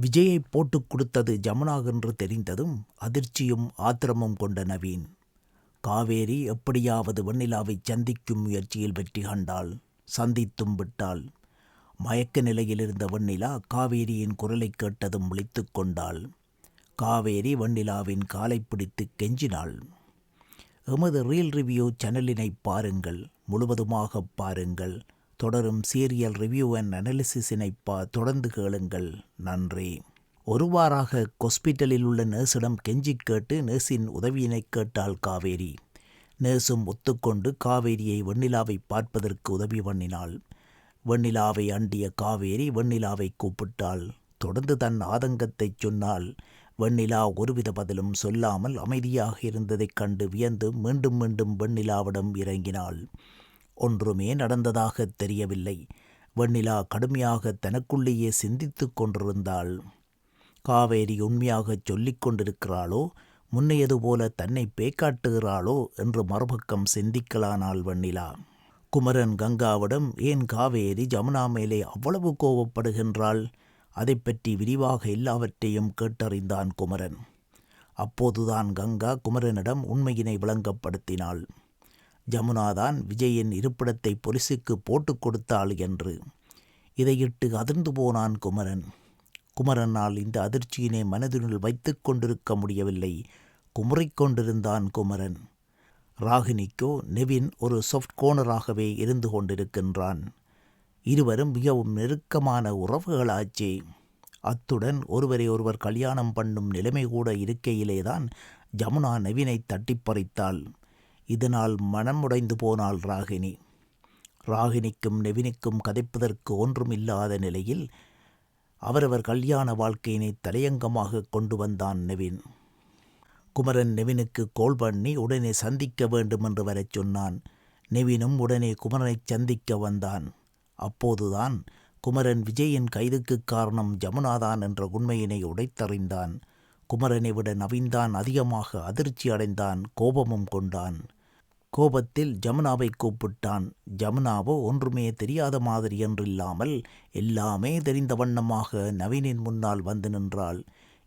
விஜயை போட்டுக் கொடுத்தது ஜமுனா என்று தெரிந்ததும் அதிர்ச்சியும் ஆத்திரமும் கொண்ட நவீன். காவேரி எப்படியாவது வெண்ணிலாவை சந்திக்கும் முயற்சியில் வெற்றி கண்டாள் சந்தித்தும் விட்டாள். மயக்க நிலையில் இருந்த வெண்ணிலா காவேரியின் குரலைக் கேட்டதும் விழித்து கொண்டாள். காவேரி வெண்ணிலாவின் காலை பிடித்து கெஞ்சினாள். எமது ரீல் ரிவ்யூ சேனலினை பாருங்கள் முழுவதுமாக பாருங்கள். தொடரும் சீரியல் ரிவ்யூ அண்ட் அனாலிசிஸினை பா தொடர்ந்து கேளுங்கள். நன்றி. ஒருவாறாக ஹாஸ்பிட்டலில் உள்ள நர்ஸிடம் கெஞ்சி கேட்டு நர்ஸின் உதவியினை கேட்டாள் காவேரி. நர்ஸும் ஒத்துக்கொண்டு காவேரியை வெண்ணிலாவை பார்ப்பதற்கு உதவி பண்ணினாள். வெண்ணிலாவை அண்டிய காவேரி வெண்ணிலாவை கூப்பிட்டாள். தொடர்ந்து தன் ஆதங்கத்தைச் சொன்னால் வெண்ணிலா ஒருவித பதிலும் சொல்லாமல் அமைதியாக இருந்ததைக் கண்டு வியந்து மீண்டும் மீண்டும் வெண்ணிலாவிடம் இறங்கினாள். ஒன்றுமே நடந்ததாக தெரியவில்லை. வெண்ணிலா கடுமையாக தனக்குள்ளேயே சிந்தித்துக் கொண்டிருந்தாள். காவேரி உண்மையாகச் சொல்லிக் கொண்டிருக்கிறாளோ முன்னையது போல தன்னை பேக்காட்டுகிறாளோ என்று மறுபக்கம் சிந்திக்கலானாள் வெண்ணிலா. குமரன் கங்காவிடம் ஏன் காவேரி ஜமுனா மேலே அவ்வளவு கோபப்படுகின்றாள் அதை பற்றி விரிவாக எல்லாவற்றையும் கேட்டறிந்தான் குமரன். அப்போதுதான் கங்கா குமரனிடம் உண்மையினை விளங்கப்படுத்தினாள். ஜமுனாதான் விஜயின் இருப்பிடத்தை பொலிசுக்கு போட்டுக் கொடுத்தாள் என்று. இதையிட்டு அதிர்ந்து போனான் குமரன். குமரனால் இந்த அதிர்ச்சியினை மனதினுள் வைத்து கொண்டிருக்க முடியவில்லை. குமுறிக் கொண்டிருந்தான் குமரன். ராகினிக்கோ நெவின் ஒரு சாஃப்ட் கோனராகவே இருந்து கொண்டிருக்கின்றான். இருவரும் மிகவும் நெருக்கமான உறவுகளாச்சே. அத்துடன் ஒருவரை ஒருவர் கல்யாணம் பண்ணும் நிலைமை கூட இருக்கையிலேதான் ஜமுனா நெவினை தட்டிப்பறித்தாள் இதனால் மனமுடைந்து போனாள் ராகினி. ராகினிக்கும் நெவினுக்கும் கதைப்பதற்கு ஒன்றும் இல்லாத நிலையில் அவரவர் கல்யாண வாழ்க்கையினை தலையங்கமாக கொண்டு வந்தான் நெவின். குமரன் நெவினுக்கு கோல் பண்ணி உடனே சந்திக்க வேண்டும் என்று வரச் சொன்னான். நெவினும் உடனே குமரனை சந்திக்க வந்தான். அப்போதுதான் குமரன் விஜயின் கைதுக்கு காரணம் ஜமுனாதான் என்ற உண்மையினை உடைத்தறிந்தான். குமரனை விட நவீன்தான் அதிகமாக அதிர்ச்சி அடைந்தான் கோபமும் கொண்டான். கோபத்தில் ஜமுனாவை கூப்பிட்டான். ஜமுனாவோ ஒன்றுமே தெரியாத மாதிரி என்றில்லாமல் எல்லாமே தெரிந்த வண்ணமாக நவீனின் முன்னால் வந்து நின்றாள்.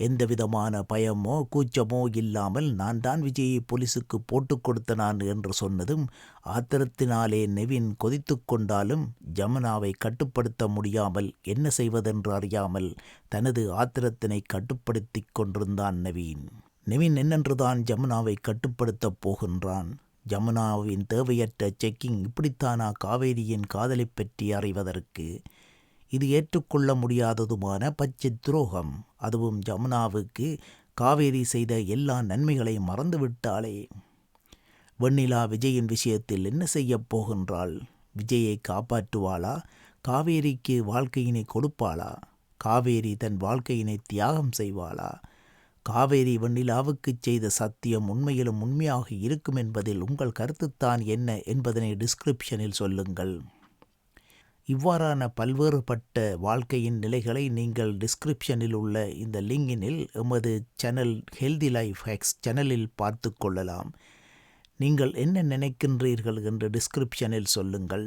எந்தவிதமான பயமோ கூச்சமோ இல்லாமல் நான் தான் விஜயை போலீஸுக்கு போட்டுக் கொடுத்தனான் என்று சொன்னதும் ஆத்திரத்தினாலே நெவின் கொதித்து கொண்டாலும் ஜமுனாவை கட்டுப்படுத்த முடியாமல் என்ன செய்வதென்று அறியாமல் தனது ஆத்திரத்தினை கட்டுப்படுத்தி கொண்டிருந்தான் நவீன். நெவின் என்னென்றுதான் ஜமுனாவை கட்டுப்படுத்தப் போகின்றான்? ஜமுனாவின் தேவையற்ற செக்கிங் இப்படித்தானா காவேரியின் காதலை பற்றி அறிவதற்கு? இது ஏற்றுக்கொள்ள முடியாததுமான பச்சை துரோகம். அதுவும் ஜமுனாவுக்கு காவேரி செய்த எல்லா நன்மைகளையும் மறந்துவிட்டாளே. வெண்ணிலா விஜயின் விஷயத்தில் என்ன செய்யப் போகின்றாள்? விஜயை காப்பாற்றுவாளா? காவேரிக்கு வாழ்க்கையினை கொடுப்பாளா? காவேரி தன் வாழ்க்கையினை தியாகம் செய்வாளா? காவேரி வெண்ணிலாவுக்கு செய்த சத்தியம் உண்மையிலும் உண்மையாக இருக்கும் என்பதில் உங்கள் கருத்துத்தான் என்ன என்பதனை டிஸ்கிரிப்ஷனில் சொல்லுங்கள். இவ்வாறான பல்வேறுபட்ட வாழ்க்கையின் நிலைகளை நீங்கள் டிஸ்கிரிப்ஷனில் உள்ள இந்த லிங்கினில் எமது சேனல் ஹெல்தி லைஃப் ஹேக்ஸ் சேனலில் பார்த்து கொள்ளலாம். நீங்கள் என்ன நினைக்கின்றீர்கள் என்று டிஸ்கிரிப்ஷனில் சொல்லுங்கள்.